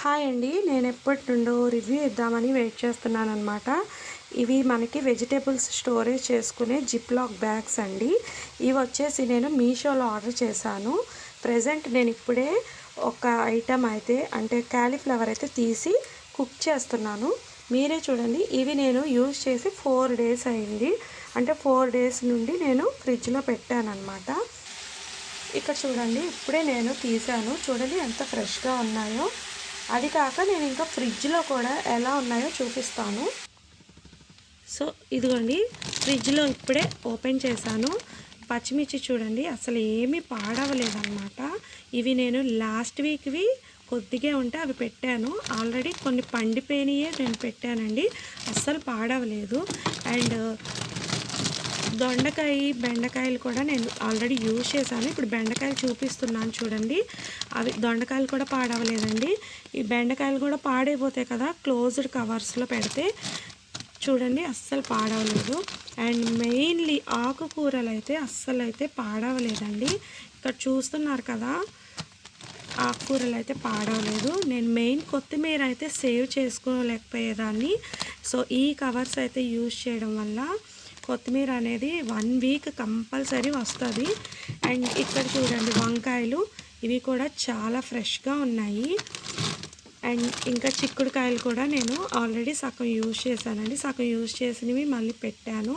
Hi అండి. నేను ఎప్పటి నుండో రివ్యూ ఇద్దామని వెయిట్ చేస్తున్నాను అనమాట ఇవి మనకి వెజిటేబుల్స్ స్టోరేజ్ చేసుకునే జిప్ లాక్ బ్యాగ్స్ అండి. ఇవి వచ్చేసి నేను మీషోలో ఆర్డర్ చేశాను. ప్రజెంట్ నేను ఇప్పుడే ఒక ఐటమ్ అయితే అంటే క్యాలీఫ్లవర్ అయితే తీసి కుక్ చేస్తున్నాను. మీరే చూడండి. ఇవి నేను యూజ్ చేసి ఫోర్ డేస్ అయింది. అంటే ఫోర్ డేస్ నుండి నేను ఫ్రిడ్జ్లో పెట్టాను అనమాట ఇక్కడ చూడండి. ఇప్పుడే నేను తీసాను చూడండి ఎంత ఫ్రెష్గా ఉన్నాయో. అది కాక నేను ఇంకా ఫ్రిడ్జ్లో కూడా ఎలా ఉన్నాయో చూపిస్తాను. సో ఇదిగోండి ఫ్రిడ్జ్లో ఇప్పుడే ఓపెన్ చేశాను. పచ్చిమిర్చి చూడండి అసలు ఏమీ పాడవలేదన్నమాట. ఇవి నేను లాస్ట్ వీక్వి కొద్దిగా ఉంటే అవి పెట్టాను. ఆల్రెడీ కొన్ని పండిపోయినయే నేను పెట్టానండి. అస్సలు పాడవలేదు. అండ్ దొండకాయ బెండకాయలు కూడా నేను ఆల్రెడీ యూజ్ చేశాను. ఇప్పుడు బెండకాయలు చూపిస్తున్నాను చూడండి. అవి దొండకాయలు కూడా పాడవలేదండి. ఈ బెండకాయలు కూడా పాడైపోతాయి కదా క్లోజ్డ్ కవర్స్లో పెడితే. చూడండి అస్సలు పాడవలేదు. అండ్ మెయిన్లీ ఆకుకూరలు అయితే అస్సలు అయితే పాడవలేదండి. ఇక్కడ చూస్తున్నారు కదా ఆకుకూరలు అయితే పాడవలేదు. నేను మెయిన్ కొత్తిమీర అయితే సేవ్ చేసుకోలేకపోయేదాన్ని. సో ఈ కవర్స్ అయితే యూజ్ చేయడం వల్ల కొత్తిమీర అనేది వన్ వీక్ కంపల్సరీ వస్తుంది. అండ్ ఇక్కడ చూడండి వంకాయలు ఇవి కూడా చాలా ఫ్రెష్గా ఉన్నాయి. అండ్ ఇంకా చిక్కుడుకాయలు కూడా నేను ఆల్రెడీ సగం యూజ్ చేశానండి. సగం యూజ్ చేసినవి మళ్ళీ పెట్టాను.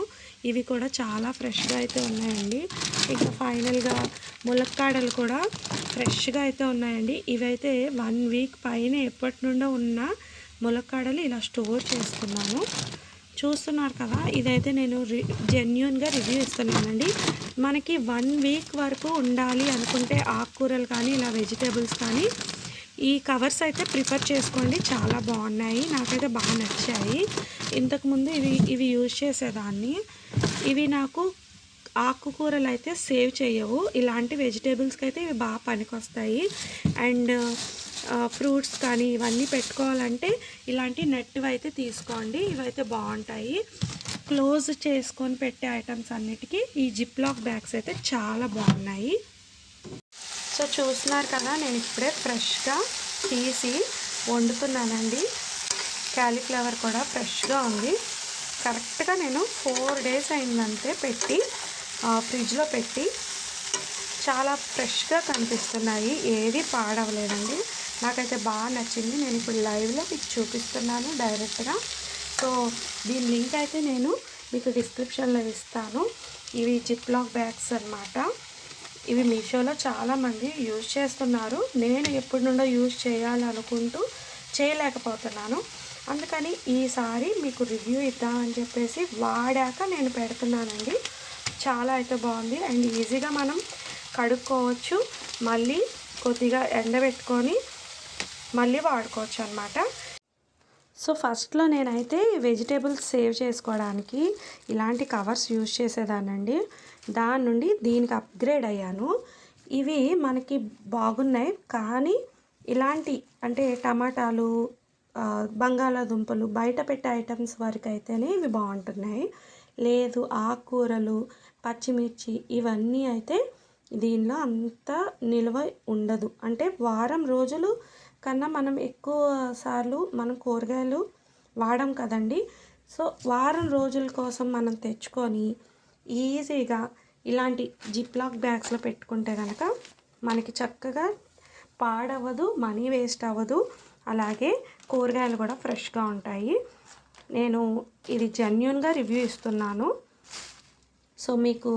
ఇవి కూడా చాలా ఫ్రెష్గా అయితే ఉన్నాయండి. ఇంకా ఫైనల్గా ములక్కాడలు కూడా ఫ్రెష్గా అయితే ఉన్నాయండి. ఇవైతే వన్ వీక్ పైన ఎప్పటి నుండో ఉన్న ములక్కాడలు ఇలా స్టోర్ చేసుకున్నాను చూస్తున్నారు కదా ఇదైతే నేను రి జెన్యున్గా రివ్యూ ఇస్తున్నానండి. మనకి వన్ వీక్ వరకు ఉండాలి అనుకుంటే ఆకుకూరలు కానీ ఇలా వెజిటేబుల్స్ కానీ ఈ కవర్స్ అయితే ప్రిఫర్ చేసుకోండి. చాలా బాగున్నాయి. నాకైతే బాగా నచ్చాయి. ఇంతకుముందు ఇవి ఇవి యూజ్ చేసేదాన్ని. ఇవి నాకు ఆకుకూరలు అయితే సేవ్ చేయవు. ఇలాంటి వెజిటేబుల్స్కి అయితే ఇవి బాగా పనికొస్తాయి. అండ్ ఫ్రూట్స్ కానీ ఇవన్నీ పెట్టుకోవాలంటే ఇలాంటి నెట్ అయితే తీసుకోండి. ఇవైతే బాగుంటాయి. క్లోజ్ చేసుకొని పెట్టే ఐటమ్స్ అన్నిటికీ ఈ జిప్ లాక్ బ్యాగ్స్ అయితే చాలా బాగున్నాయి. సో చూస్తున్నారు కదా నేను ఇప్పుడే ఫ్రెష్గా తీసి వండుతున్నానండి. క్యాలీఫ్లవర్ కూడా ఫ్రెష్గా ఉంది. కరెక్ట్గా నేను ఫోర్ డేస్ అయిందంతే పెట్టి ఫ్రిడ్జ్లో పెట్టి. చాలా ఫ్రెష్గా కనిపిస్తున్నాయి. ఏది పాడవలేదండి. నాకైతే బాగా నచ్చింది. నేను ఇప్పుడు లైవ్లో మీకు చూపిస్తున్నాను డైరెక్ట్గా. సో దీని లింక్ అయితే నేను మీకు డిస్క్రిప్షన్లో ఇస్తాను. ఇవి జిప్లాక్ బ్యాగ్స్ అనమాట ఇవి మీషోలో చాలామంది యూజ్ చేస్తున్నారు. నేను ఎప్పటి నుండో యూజ్ చేయాలనుకుంటూ చేయలేకపోతున్నాను. అందుకని ఈసారి మీకు రివ్యూ ఇద్దామని చెప్పేసి వాడాక నేను పెడుతున్నానండి. చాలా అయితే బాగుంది. అండ్ ఈజీగా మనం కడుక్కోవచ్చు. మళ్ళీ కొద్దిగా ఎండబెట్టుకొని మళ్ళీ వాడుకోవచ్చు అనమాట సో ఫస్ట్లో నేనైతే వెజిటేబుల్స్ సేవ్ చేసుకోవడానికి ఇలాంటి కవర్స్ యూజ్ చేసేదానండి దాని నుండి దీనికి అప్గ్రేడ్ అయ్యాను. ఇవి మనకి బాగున్నాయి కానీ ఇలాంటి అంటే టమాటాలు బంగాళాదుంపలు బయట పెట్టే ఐటమ్స్ వరకు అయితేనే ఇవి బాగుంటున్నాయి. లేదు ఆకుకూరలు పచ్చిమిర్చి ఇవన్నీ అయితే దీనిలో అంత నిల్వ ఉండదు. అంటే వారం రోజులు కన్నా మనం ఎక్కువ సార్లు మనం కూరగాయలు వాడం కదండి. సో వారం రోజుల కోసం మనం తెచ్చుకొని ఈజీగా ఇలాంటి జిప్లాక్ బ్యాగ్స్లో పెట్టుకుంటే కనుక మనకి చక్కగా పాడవదు మనీ వేస్ట్ అవ్వదు. అలాగే కూరగాయలు కూడా ఫ్రెష్గా ఉంటాయి. నేను ఇది జెన్యున్గా రివ్యూ ఇస్తున్నాను. సో మీకు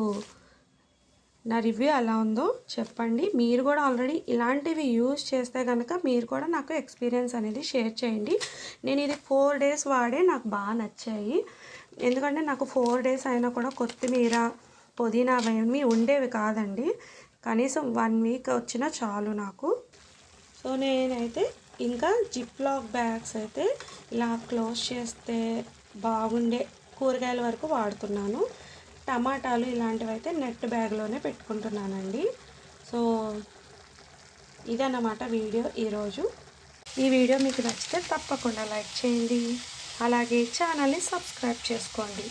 నా రివ్యూ ఎలా ఉందో చెప్పండి. మీరు కూడా ఆల్రెడీ ఇలాంటివి యూజ్ చేస్తే కనుక మీరు కూడా నాకు ఎక్స్పీరియన్స్ అనేది షేర్ చేయండి. నేను ఇది ఫోర్ డేస్ వాడే నాకు బాగా నచ్చాయి. ఎందుకంటే నాకు ఫోర్ డేస్ అయినా కూడా కొత్తిమీర పుదీనా అవన్నీ ఉండేవి కాదండి. కనీసం వన్ వీక్ వచ్చినా చాలు నాకు. సో నేనైతే ఇంకా జిప్ లాక్ బ్యాగ్స్ అయితే ఇలా క్లోజ్ చేస్తే బాగుండే కూరగాయల వరకు వాడుతున్నాను. టమాటాలు ఇలాంటివి అయితే నెట్ బ్యాగ్లోనే పెట్టుకుంటున్నానండి. సో ఇదన్నమాట వీడియో ఈరోజు. ఈ వీడియో మీకు నచ్చితే తప్పకుండా లైక్ చేయండి. అలాగే ఛానల్ని సబ్స్క్రైబ్ చేసుకోండి.